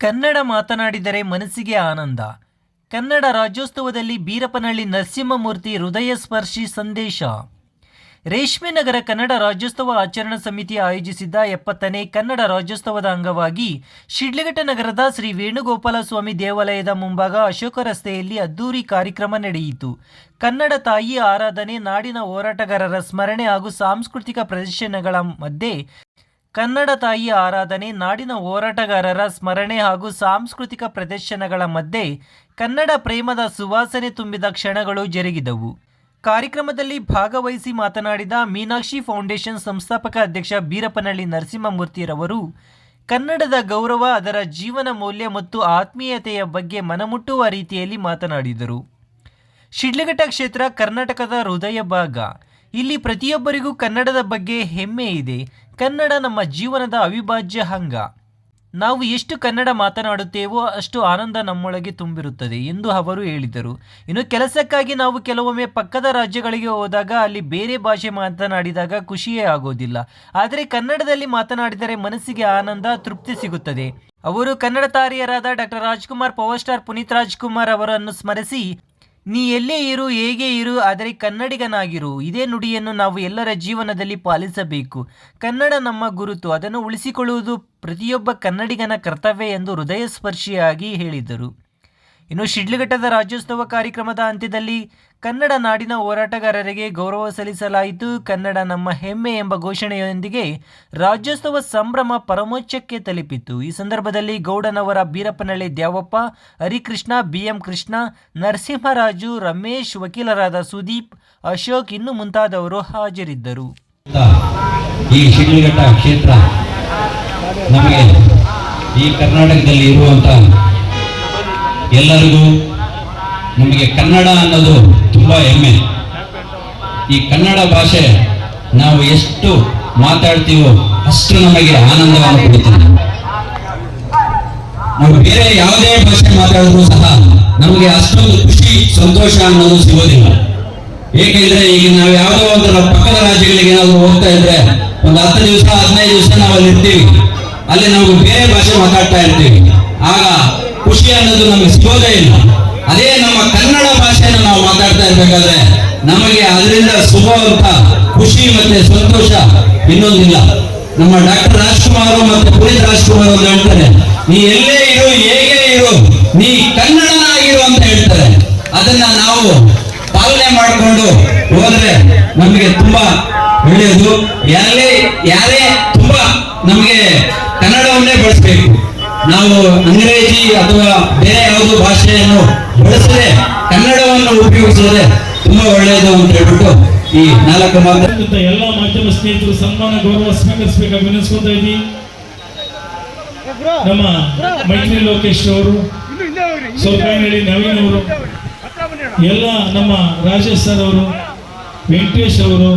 ಕನ್ನಡ ಮಾತನಾಡಿದರೆ ಮನಸ್ಸಿಗೆ ಆನಂದ. ಕನ್ನಡ ರಾಜ್ಯೋತ್ಸವದಲ್ಲಿ ಬೀರಪ್ಪನಹಳ್ಳಿ ನರಸಿಂಹಮೂರ್ತಿ ಹೃದಯ ಸ್ಪರ್ಶಿ ಸಂದೇಶ. ರೇಷ್ಮೆ ನಗರ ಕನ್ನಡ ರಾಜ್ಯೋತ್ಸವ ಆಚರಣಾ ಸಮಿತಿ ಆಯೋಜಿಸಿದ್ದ ಎಪ್ಪತ್ತನೇ ಕನ್ನಡ ರಾಜ್ಯೋತ್ಸವದ ಅಂಗವಾಗಿ ಶಿಡ್ಲಘಟ್ಟ ನಗರದ ಶ್ರೀ ವೇಣುಗೋಪಾಲ ಸ್ವಾಮಿ ದೇವಾಲಯದ ಮುಂಭಾಗ ಅಶೋಕ ರಸ್ತೆಯಲ್ಲಿ ಅದ್ದೂರಿ ಕಾರ್ಯಕ್ರಮ ನಡೆಯಿತು. ಕನ್ನಡ ತಾಯಿ ಆರಾಧನೆ, ನಾಡಿನ ಹೋರಾಟಗಾರರ ಸ್ಮರಣೆ ಹಾಗೂ ಸಾಂಸ್ಕೃತಿಕ ಪ್ರದರ್ಶನಗಳ ಮಧ್ಯೆ ಕನ್ನಡ ತಾಯಿ ಆರಾಧನೆ, ನಾಡಿನ ಹೋರಾಟಗಾರರ ಸ್ಮರಣೆ ಹಾಗೂ ಸಾಂಸ್ಕೃತಿಕ ಪ್ರದರ್ಶನಗಳ ಮಧ್ಯೆ ಕನ್ನಡ ಪ್ರೇಮದ ಸುವಾಸನೆ ತುಂಬಿದ ಕ್ಷಣಗಳು ಜರುಗಿದವು. ಕಾರ್ಯಕ್ರಮದಲ್ಲಿ ಭಾಗವಹಿಸಿ ಮಾತನಾಡಿದ ಮೀನಾಕ್ಷಿ ಫೌಂಡೇಶನ್ ಸಂಸ್ಥಾಪಕ ಅಧ್ಯಕ್ಷ ಬೀರಪ್ಪನಹಳ್ಳಿ ನರಸಿಂಹಮೂರ್ತಿರವರು, ಕನ್ನಡದ ಗೌರವ, ಅದರ ಜೀವನ ಮೌಲ್ಯ ಮತ್ತು ಆತ್ಮೀಯತೆಯ ಬಗ್ಗೆ ಮನಮುಟ್ಟುವ ರೀತಿಯಲ್ಲಿ ಮಾತನಾಡಿದರು. ಶಿಡ್ಲಘಟ್ಟ ಕ್ಷೇತ್ರ ಕರ್ನಾಟಕದ ಹೃದಯ ಭಾಗ. ಇಲ್ಲಿ ಪ್ರತಿಯೊಬ್ಬರಿಗೂ ಕನ್ನಡದ ಬಗ್ಗೆ ಹೆಮ್ಮೆ ಇದೆ. ಕನ್ನಡ ನಮ್ಮ ಜೀವನದ ಅವಿಭಾಜ್ಯ ಅಂಗ. ನಾವು ಎಷ್ಟು ಕನ್ನಡ ಮಾತನಾಡುತ್ತೇವೋ ಅಷ್ಟು ಆನಂದ ನಮ್ಮೊಳಗೆ ತುಂಬಿರುತ್ತದೆ ಎಂದು ಅವರು ಹೇಳಿದರು. ಇನ್ನು ಕೆಲಸಕ್ಕಾಗಿ ನಾವು ಕೆಲವೊಮ್ಮೆ ಪಕ್ಕದ ರಾಜ್ಯಗಳಿಗೆ ಹೋದಾಗ ಅಲ್ಲಿ ಬೇರೆ ಭಾಷೆ ಮಾತನಾಡಿದಾಗ ಖುಷಿಯೇ ಆಗೋದಿಲ್ಲ. ಆದರೆ ಕನ್ನಡದಲ್ಲಿ ಮಾತನಾಡಿದರೆ ಮನಸ್ಸಿಗೆ ಆನಂದ, ತೃಪ್ತಿ ಸಿಗುತ್ತದೆ. ಅವರು Kannada ತಾರೆಯರಾದ doctor Rajkumar, power star Puneeth Rajkumar ಅವರನ್ನು ಸ್ಮರಿಸಿ ನೀ ಎಲ್ಲೇ ಇರು, ಹೇಗೆ ಇರು, ಆದರೆ ಕನ್ನಡಿಗನಾಗಿರು. ಇದೇ ನುಡಿಯನ್ನು ನಾವು ಎಲ್ಲರ ಜೀವನದಲ್ಲಿ ಪಾಲಿಸಬೇಕು. ಕನ್ನಡ ನಮ್ಮ ಗುರುತು. ಅದನ್ನು ಉಳಿಸಿಕೊಳ್ಳುವುದು ಪ್ರತಿಯೊಬ್ಬ ಕನ್ನಡಿಗನ ಕರ್ತವ್ಯ ಎಂದು ಹೃದಯಸ್ಪರ್ಶಿಯಾಗಿ ಹೇಳಿದರು. ಇನ್ನು ಶಿಡ್ಲಘಟ್ಟದ ರಾಜ್ಯೋತ್ಸವ ಕಾರ್ಯಕ್ರಮದ ಅಂತ್ಯದಲ್ಲಿ ಕನ್ನಡ ನಾಡಿನ ಹೋರಾಟಗಾರರಿಗೆ ಗೌರವ ಸಲ್ಲಿಸಲಾಯಿತು. ಕನ್ನಡ ನಮ್ಮ ಹೆಮ್ಮೆ ಎಂಬ ಘೋಷಣೆಯೊಂದಿಗೆ ರಾಜ್ಯೋತ್ಸವ ಸಂಭ್ರಮ ಪರಮೋಚ್ಚಕ್ಕೆ ತಲುಪಿತು ಈ ಸಂದರ್ಭದಲ್ಲಿ ಗೌಡನವರ ಬೀರಪ್ಪನಳ್ಳಿ ದ್ಯಾವಪ್ಪ, ಹರಿಕೃಷ್ಣ, ಬಿಎಂ ಕೃಷ್ಣ, ನರಸಿಂಹರಾಜು, ರಮೇಶ್, ವಕೀಲರಾದ ಸುದೀಪ್, ಅಶೋಕ್ ಇನ್ನು ಮುಂತಾದವರು ಹಾಜರಿದ್ದರು. ಈ ಕ್ಷೇತ್ರ ಈ ಕರ್ನಾಟಕದಲ್ಲಿ ಇರುವಂತ ಎಲ್ಲರಿಗೂ ನಮಗೆ ಕನ್ನಡ ಅನ್ನೋದು ತುಂಬಾ ಹೆಮ್ಮೆ. ಈ ಕನ್ನಡ ಭಾಷೆ ನಾವು ಎಷ್ಟು ಮಾತಾಡ್ತೀವೋ ಅಷ್ಟು ನಮಗೆ ಆನಂದವನ್ನು ಕೊಡುತ್ತದೆ. ನಾವು ಬೇರೆ ಯಾವುದೇ ಭಾಷೆ ಮಾತಾಡಿದ್ರು ಸಹ ನಮಗೆ ಅಷ್ಟೊಂದು ಖುಷಿ, ಸಂತೋಷ ಅನ್ನೋದು ಸಿಗೋದಿಲ್ಲ. ಏಕೆಂದ್ರೆ ಈಗ ನಾವು ಯಾವುದೋ ಒಂದು ಪಕ್ಕದ ರಾಜ್ಯಗಳಿಗೆ ಏನಾದ್ರು ಹೋಗ್ತಾ ಇದ್ರೆ ಒಂದು ಹತ್ತು ದಿವಸ, ಹದಿನೈದು ದಿವಸ ನಾವು ಅಲ್ಲಿ ಇರ್ತೀವಿ ಅಲ್ಲಿ ನಾವು ಬೇರೆ ಭಾಷೆ ಮಾತಾಡ್ತಾ ಇರ್ತೀವಿ. ಆಗ ಖುಷಿ ಅನ್ನೋದು ನಮಗೆ ಸಿಗೋದೇ ಇಲ್ಲ. ಅದೇ ನಮ್ಮ ಕನ್ನಡ ಭಾಷೆಯನ್ನು ನಾವು ಮಾತಾಡ್ತಾ ಇರ್ಬೇಕಾದ್ರೆ ನಮಗೆ ಅದರಿಂದ ಸಿಗುವಂತ ಖುಷಿ ಮತ್ತೆ ಸಂತೋಷ ಇನ್ನೊಂದಿಲ್ಲ. ನಮ್ಮ ಡಾಕ್ಟರ್ ರಾಜ್ಕುಮಾರ್ ಮತ್ತೆ ಪುನೀತ್ ರಾಜ್ಕುಮಾರ್ ಅಂತ ಹೇಳ್ತಾರೆ, ನೀ ಎಲ್ಲೇ ಇರು, ಹೇಗೆ ಇರು, ನೀ ಕನ್ನಡನಾಗಿರು ಅಂತ ಹೇಳ್ತಾರೆ. ಅದನ್ನ ನಾವು ಪಾಲನೆ ಮಾಡಿಕೊಂಡು ಹೋದ್ರೆ ನಮಗೆ ತುಂಬಾ ಒಳ್ಳೆಯದು. ಯಾರೇ ಯಾರೇ ತುಂಬಾ ನಮಗೆ ನಾವು ಅಂಗ್ರೇಜಿ ಅಥವಾ ಬೇರೆ ಯಾವುದೋ ಭಾಷೆಯನ್ನು ಬಳಸದೆ ಕನ್ನಡವನ್ನು ಉಪಯೋಗಿಸಿದರೆ ತುಂಬಾ ಒಳ್ಳೆಯದು ಅಂತ ಹೇಳ್ಬಿಟ್ಟು ಈ ನಾಲ್ಕು ಮಾತು ಎಲ್ಲ ಮಾಧ್ಯಮ ಸ್ನೇಹಿತರು ಸನ್ಮಾನ, ಗೌರವ ಸ್ವೀಕರಿಸಬೇಕಾಗಿ ವಿನಿಸ್ಕೊತಾ ಇದ್ದೀವಿ ನಮ್ಮ ಮೈತ್ರಿ ಲೋಕೇಶ್ ಅವರು ಸೌಕಾನಹಳ್ಳಿ ನವೀನ್ ಅವರು, ಎಲ್ಲ ನಮ್ಮ ರಾಜೇಶ್ ಸರ್ ಅವರು, ವೆಂಕಟೇಶ್ ಅವರು